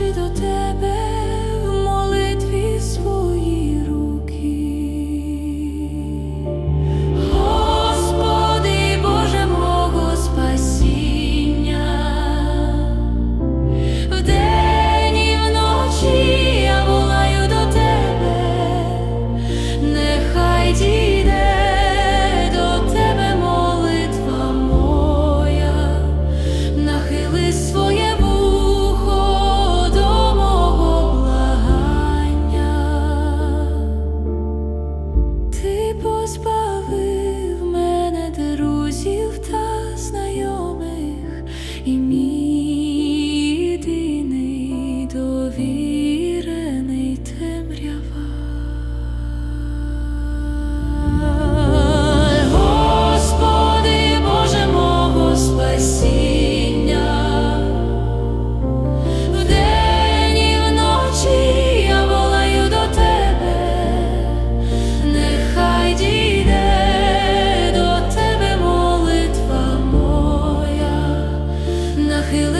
Простягаючи до тебе збавив мене друзів та знайомих і мій. heal it.